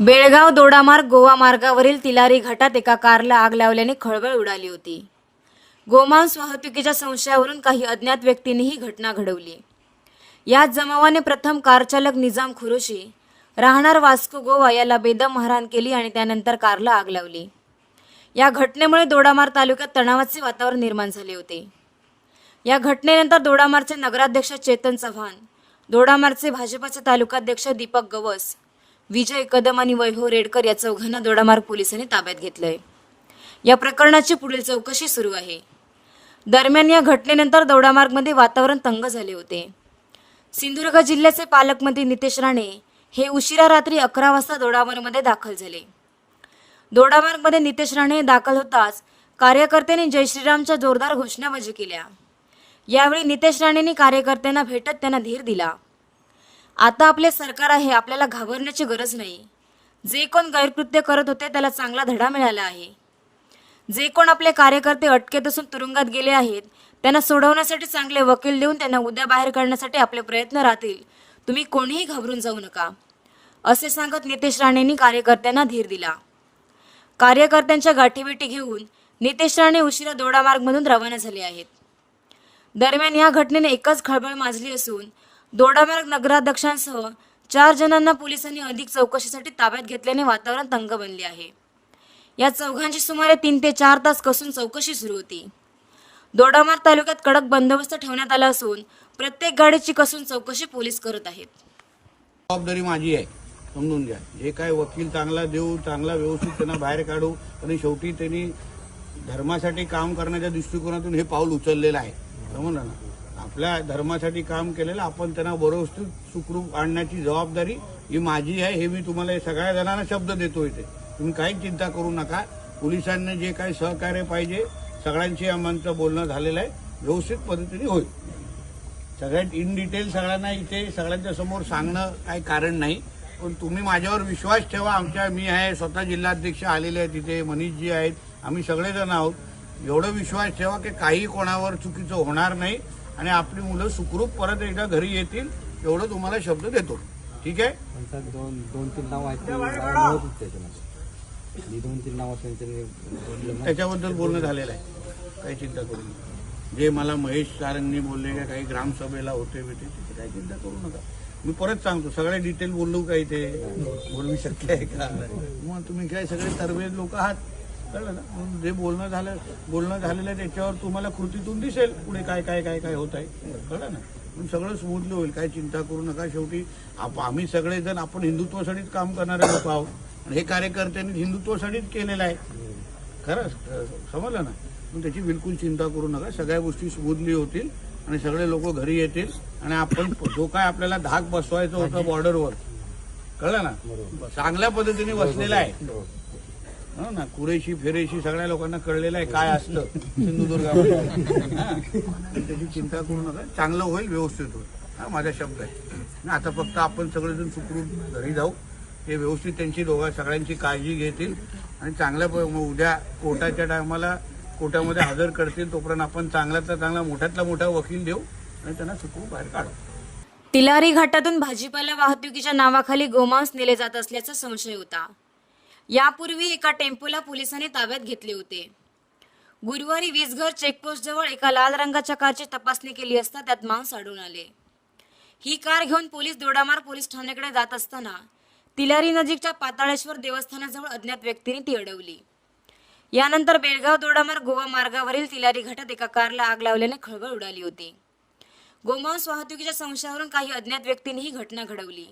बेळगाव दोडामार्ग गोवा मार्गावरील तिलारी घाटात एका कारला आग लावल्याने खळबळ उडाली होती. गोमांस वाहतुकीच्या संशयावरून काही अज्ञात व्यक्तींनी ही घटना घडवली. याच जमावाने प्रथम कारचालक निजाम खुरोशी राहणार वास्को गोवा याला बेदम मारहाण केली आणि त्यानंतर कारला आग लावली. या घटनेमुळे दोडामार तालुक्यात तणावाचे वातावरण निर्माण झाले होते. या घटनेनंतर दोडामारचे नगराध्यक्ष चेतन चव्हाण दोडामारचे भाजपाचे तालुकाध्यक्ष दीपक गवस विजय कदम आणि वैभव रेडकर या चौघांना दोडामार्ग पोलिसांनी ताब्यात घेतलंय. या प्रकरणाची पुढील चौकशी सुरू आहे. दरम्यान या घटनेनंतर दोडामार्गमध्ये वातावरण तंग झाले होते. सिंधुदुर्ग जिल्ह्याचे पालकमंत्री नितेश राणे हे उशिरा रात्री अकरा वाजता दोडामार्गमध्ये दाखल झाले. दोडामार्गमध्ये नितेश राणे दाखल होताच कार्यकर्त्यांनी जय श्रीरामच्या जोरदार घोषणाबाजी केल्या. यावेळी नितेश राणेंनी कार्यकर्त्यांना भेटत त्यांना धीर दिला. आता आपले सरकार आहे आपल्याला घाबरण्याची गरज नाही. जे कोण गैरकृत्य करत होते त्याला चांगला धडा मिळाला आहे. जे कोण आपले कार्यकर्ते अटकेत असून तुरुंगात गेले आहेत त्यांना सोडवण्यासाठी चांगले वकील देऊन त्यांना उद्या बाहेर काढण्यासाठी आपले प्रयत्न राहतील. तुम्ही कोणीही घाबरून जाऊ नका. असे सांगत नितेश राणेंनी कार्यकर्त्यांना धीर दिला. कार्यकर्त्यांच्या गाठीभेटी घेऊन नितेश राणे उशिरा दोडामार्गमधून रवाना झाले आहेत. दरम्यान या घटनेने एकच खळबळ माजली असून दोडामार्ग नगराध्यक्षांसह चार जणांना पोलिसांनी अधिक चौकशीसाठी ताब्यात घेतल्याने वातावरण तंग बनले आहे. या चौघांची सुमारे तीन ते चार तास कसून चौकशी सुरू होती. दोडामार्ग तालुक्यात कडक बंदोबस्त ठेवण्यात आला असून प्रत्येक गाडीची कसून चौकशी पोलीस करत आहेत. जबाबदारी माझी आहे समजून घ्या. जे काय वकील चांगला देऊ चांगला व्यवस्थित त्यांना बाहेर काढू आणि शेवटी त्यांनी धर्मासाठी काम करण्याच्या दृष्टिकोनातून हे पाऊल उचललेलं आहे. समजलं ना? आपल्या धर्मासाठी काम केलेलं आपण त्यांना बरोबर सुखरूप आणण्याची जबाबदारी ही माझी आहे हे मी तुम्हाला हे सगळ्या जणांना शब्द देतो इथे. तुम्ही काही चिंता करू नका. पोलिसांना जे काही सहकार्य पाहिजे सगळ्यांशी आमचं बोलणं झालेलं आहे. व्यवस्थित पद्धतीने होईल. सगळ्यात इन डिटेल सगळ्यांना इथे सगळ्यांच्या समोर सांगणं काही कारण नाही. पण तुम्ही माझ्यावर विश्वास ठेवा. आमच्या मी आहे स्वतः जिल्हाध्यक्ष आलेले आहेत तिथे मनीषजी आहेत. आम्ही सगळेजण आहोत. एवढं विश्वास ठेवा की काही कोणावर चुकीचं होणार नाही. आणि आपली मुलं सुखरूप परत एकदा घरी येतील एवढं तुम्हाला शब्द देतो. ठीक आहे? दोन दोन तीन नाव आहेत. ती त्याच्यामध्ये. दोन तीन नावं ना. त्याच्याबद्दल बोलणं झालेलं आहे. काही चिंता करू नका. जे मला महेश सारंगनी बोलले का काही ग्रामसभेला होते बिते त्याची काही चिंता करू नका. मी परत सांगतो सगळे डिटेल बोललो का इथे? बोलू शक्य आहे का? मग तुम्ही काय सगळे तरवेद लोक आहात? कळलं ना? म्हणून जे बोलणं झालं बोलणं झालेलं आहे त्याच्यावर तुम्हाला कृतीतून दिसेल पुढे काय काय काय काय होत आहे. कळलं ना? पण सगळं स्मूथली होईल. काय चिंता करू नका. शेवटी आप- आम्ही सगळेजण आपण हिंदुत्वासाठीच काम करणारे लोक आहोत. आणि हे कार्यकर्त्यांनी हिंदुत्वासाठीच केलेलं आहे. खरंच समजलं ना? पण त्याची बिलकुल चिंता करू नका. सगळ्या गोष्टी स्मूथली होतील आणि सगळे लोक घरी येतील आणि आपण जो काय आपल्याला धाक बसवायचं होतं बॉर्डरवर कळलं ना? चांगल्या पद्धतीने बसलेला आहे. हो ना कुरेशी फिरेशी सगळ्या लोकांना कळलेलं आहे काय असतं सिंधुदुर्गामध्ये त्याची चिंता करू नका. चांगलं होईल व्यवस्थित होईल. हा माझा शब्द आहे. आणि आता फक्त आपण सगळेजण सुखरूप घरी जाऊ. हे व्यवस्थित त्यांची दोघा सगळ्यांची काळजी घेतील. आणि चांगल्या प- मग उद्या कोर्टाच्या टायमाला कोर्टामध्ये हजर करतील तोपर्यंत आपण चांगल्यातला चांगला मोठ्यातला मोठा वकील देऊ आणि त्यांना सुखरूप बाहेर काढू. तिलारी घाटातून भाजीपाला वाहतुकीच्या नावाखाली गोमांस नेले जात असल्याचा संशय होता. यापूर्वी एका टेम्पोला पोलिसांनी ताब्यात घेतले होते. गुरुवारी वीसघर चेकपोस्टजवळ एका लाल रंगाच्या कारची तपासणी केली असता त्यात मांस आढळून आले. ही कार घेऊन पोलीस दोडामार पोलीस ठाण्याकडे जात असताना तिलारी नजीकच्या पाताळेश्वर देवस्थानाजवळ अज्ञात व्यक्तीने ती अडवली. यानंतर बेळगाव दोडामार गोवा मार्गावरील तिलारी घाटात एका कारला आग लावल्याने खळबळ उडाली होती. गोमांस वाहतुकीच्या संशयावरून काही अज्ञात व्यक्तींनी ही घटना घडवली.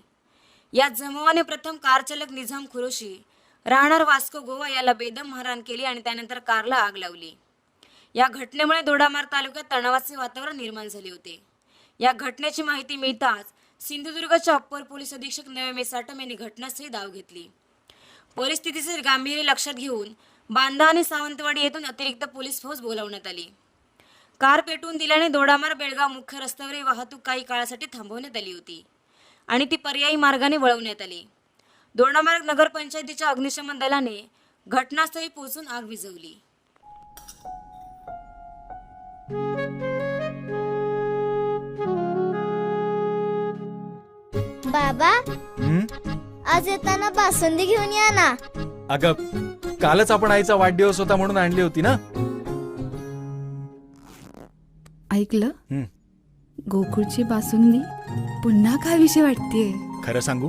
या जमावाने प्रथम कार चालक निझाम खुरोशी राहणार वास्को गोवा याला बेदम मारहाण केली आणि त्यानंतर कारला आग लावली. या घटनेमुळे दोडामार तालुक्यात तणावाचे वातावरण निर्माण झाले होते. या घटनेची माहिती मिळताच सिंधुदुर्गच्या अप्पर पोलीस अधीक्षक नवे साटम यांनी घटनास्थळी धाव घेतली. परिस्थितीचे गांभीर्य लक्षात घेऊन बांदा आणि सावंतवाडी येथून अतिरिक्त पोलीस फौज बोलावण्यात आली. कार पेटवून दिल्याने दोडामार बेळगाव मुख्य रस्त्यावरील वाहतूक काही काळासाठी थांबवण्यात आली होती आणि ती पर्यायी मार्गाने वळवण्यात आली. दोडामार्ग नगरपंचायतीच्या अग्निशमन दलाने घटनास्थळी पोहोचून आग विझवली. बाबा हं? आज येताना बासुंदी घेऊन या ना. अगं कालच आपण आईचा वाढदिवस होता म्हणून आणली होती ना? ऐकलं? हं. गोकुळची बासुंदी पुन्हा खावीशी वाटतेय. खरं सांगू?